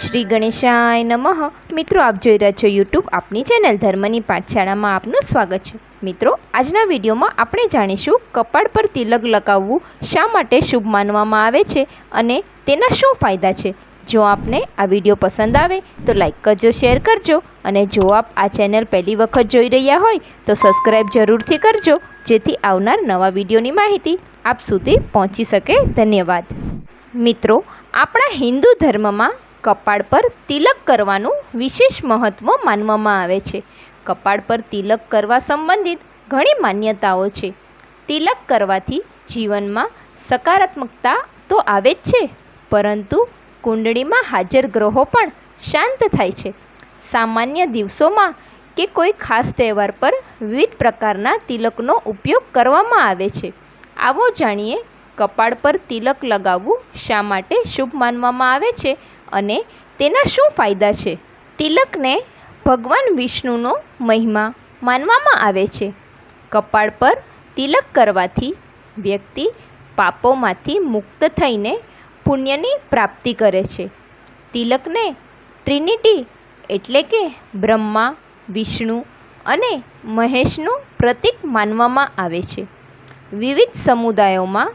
શ્રી ગણેશાય નમઃ. મિત્રો, આપ જોઈ રહ્યા છો યુટ્યુબ આપની ચેનલ ધર્મની પાઠશાળામાં આપનું સ્વાગત છે. મિત્રો, આજના વિડીયોમાં આપણે જાણીશું કપાળ પર તિલક લગાવવું શા માટે શુભ માનવામાં આવે છે અને તેના શું ફાયદા છે. જો આપને આ વીડિયો પસંદ આવે, તો લાઇક કરજો, શેર કરજો અને જો આપ આ ચેનલ પહેલી વખત જોઈ રહ્યા હોય, તો સબસ્ક્રાઈબ જરૂરથી કરજો, જેથી આવનાર નવા વિડીયોની માહિતી આપ સુધી પહોંચી શકે. ધન્યવાદ. મિત્રો, આપણા હિન્દુ ધર્મમાં કપાળ પર તિલક કરવાનું વિશેષ મહત્ત્વ માનવામાં આવે છે. કપાળ પર તિલક કરવા સંબંધિત ઘણી માન્યતાઓ છે. તિલક કરવાથી જીવનમાં સકારાત્મકતા તો આવે જ છે, પરંતુ કુંડળીમાં હાજર ગ્રહો પણ શાંત થાય છે. સામાન્ય દિવસોમાં કે કોઈ ખાસ તહેવાર પર વિવિધ પ્રકારના તિલકનો ઉપયોગ કરવામાં આવે છે. આવો જાણીએ, કપાળ પર તિલક લગાવવું શા માટે શુભ માનવામાં આવે છે? અને તેના શું ફાયદા છે? તિલકને ભગવાન વિષ્ણુનો મહિમા માનવામાં આવે છે. કપાળ પર તિલક કરવાથી વ્યક્તિ પાપોમાંથી મુક્ત થઈને પુણ્યની પ્રાપ્તિ કરે છે. તિલકને ટ્રિનિટી એટલે કે બ્રહ્મા, વિષ્ણુ અને મહેશનું પ્રતીક માનવામાં આવે છે. વિવિધ સમુદાયોમાં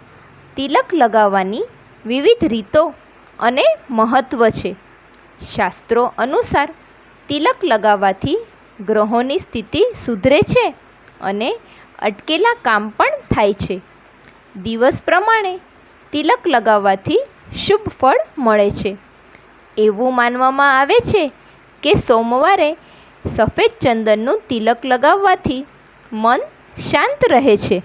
તિલક લગાવવાની વિવિધ રીતો અને મહત્ત્વ છે. શાસ્ત્રો અનુસાર તિલક લગાવવાથી ગ્રહોની સ્થિતિ સુધરે છે અને અટકેલા કામ પણ થાય છે. દિવસ પ્રમાણે તિલક લગાવવાથી શુભ ફળ મળે છે. એવું માનવામાં આવે છે કે સોમવારે સફેદ ચંદનનું તિલક લગાવવાથી મન શાંત રહે છે.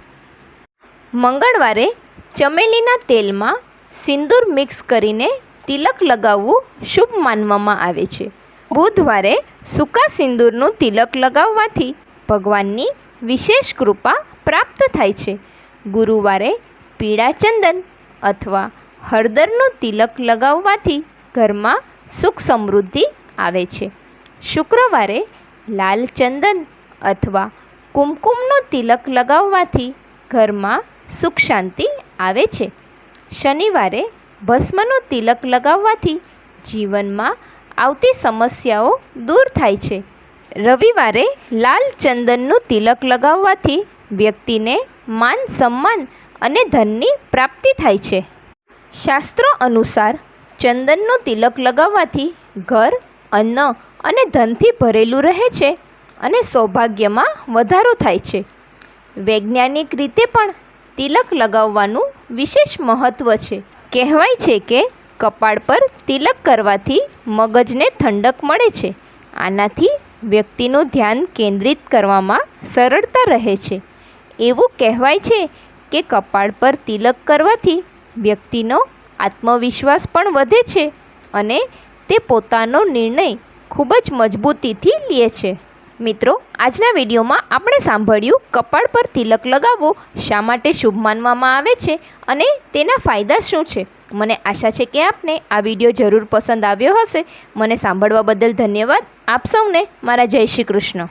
મંગળવારે ચમેલીના તેલમાં સિંદૂર મિક્સ કરીને તિલક લગાવવું શુભ માનવામાં આવે છે. બુધવારે સૂકા સિંદૂરનું તિલક લગાવવાથી ભગવાનની વિશેષ કૃપા પ્રાપ્ત થાય છે. ગુરુવારે પીળા ચંદન અથવા હળદરનું તિલક લગાવવાથી ઘરમાં સુખ સમૃદ્ધિ આવે છે. શુક્રવારે લાલ ચંદન અથવા કુમકુમનું તિલક લગાવવાથી ઘરમાં સુખ શાંતિ આવે છે. શનિવારે ભસ્મનું તિલક લગાવવાથી જીવનમાં આવતી સમસ્યાઓ દૂર થાય છે. રવિવારે લાલ ચંદનનું તિલક લગાવવાથી વ્યક્તિને માન સન્માન અને ધનની પ્રાપ્તિ થાય છે. શાસ્ત્રો અનુસાર ચંદનનું તિલક લગાવવાથી ઘર, અન્ન અને ધનથી ભરેલું રહે છે અને સૌભાગ્યમાં વધારો થાય છે. વૈજ્ઞાનિક રીતે પણ તિલક લગાવવાનું વિશેષ મહત્ત્વ છે. કહેવાય છે કે કપાળ પર તિલક કરવાથી મગજને ઠંડક મળે છે. આનાથી વ્યક્તિનું ધ્યાન કેન્દ્રિત કરવામાં સરળતા રહે છે. એવું કહેવાય છે કે કપાળ પર તિલક કરવાથી વ્યક્તિનો આત્મવિશ્વાસ પણ વધે છે અને તે પોતાનો નિર્ણય ખૂબ જ મજબૂતીથી લે છે. મિત્રો, આજના વિડીયોમાં આપણે સાંભળ્યું કપાળ પર તિલક લગાવવો શા માટે શુભ માનવામાં આવે છે અને તેના ફાયદા શું છે? મને આશા છે કે આપને આ વીડિયો જરૂર પસંદ આવ્યો હશે. મને સાંભળવા બદલ ધન્યવાદ. આપ સૌને મારા જય શ્રી કૃષ્ણ.